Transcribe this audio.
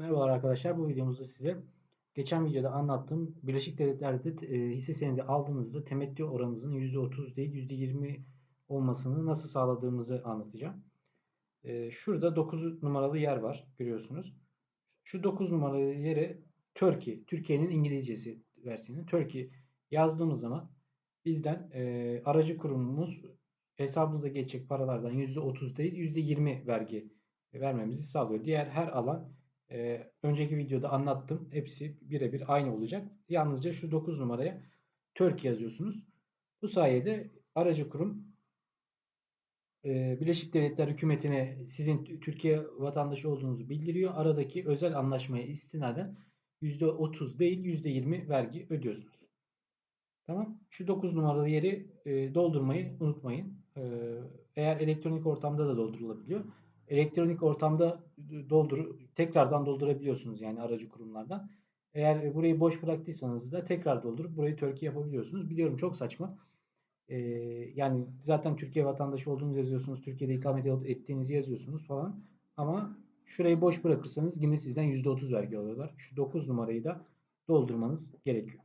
Merhabalar arkadaşlar. Bu videomuzda size geçen videoda anlattığım Birleşik Devletler'de e, hisse senedi aldığınızda temettü oranınızın %30 değil %20 olmasını nasıl sağladığımızı anlatacağım. E, şurada 9 numaralı yer var görüyorsunuz. Şu 9 numaralı yere Turkey, Türkiye'nin İngilizcesi versiyonu Turkey yazdığımız zaman bizden e, aracı kurumumuz hesabımızda geçecek paralardan %30 değil %20 vergi vermemizi sağlıyor. Diğer her alan e, önceki videoda anlattım. Hepsi birebir aynı olacak. Yalnızca şu 9 numaraya Turkey yazıyorsunuz. Bu sayede aracı kurum e, Birleşik Devletler hükümetine sizin Türkiye vatandaşı olduğunuzu bildiriyor. Aradaki özel anlaşmaya istinaden %30 değil %20 vergi ödüyorsunuz. Tamam. Şu 9 numaralı yeri e, doldurmayı unutmayın. E, eğer elektronik ortamda da doldurulabiliyor elektronik ortamda doldur tekrardan doldurabiliyorsunuz yani aracı kurumlardan. Eğer burayı boş bıraktıysanız da tekrar doldurup burayı Türkiye yapabiliyorsunuz. Biliyorum çok saçma. Ee, yani zaten Türkiye vatandaşı olduğunuzu yazıyorsunuz. Türkiye'de ikamet ettiğinizi yazıyorsunuz falan. Ama şurayı boş bırakırsanız yine sizden %30 vergi alıyorlar. Şu 9 numarayı da doldurmanız gerekiyor.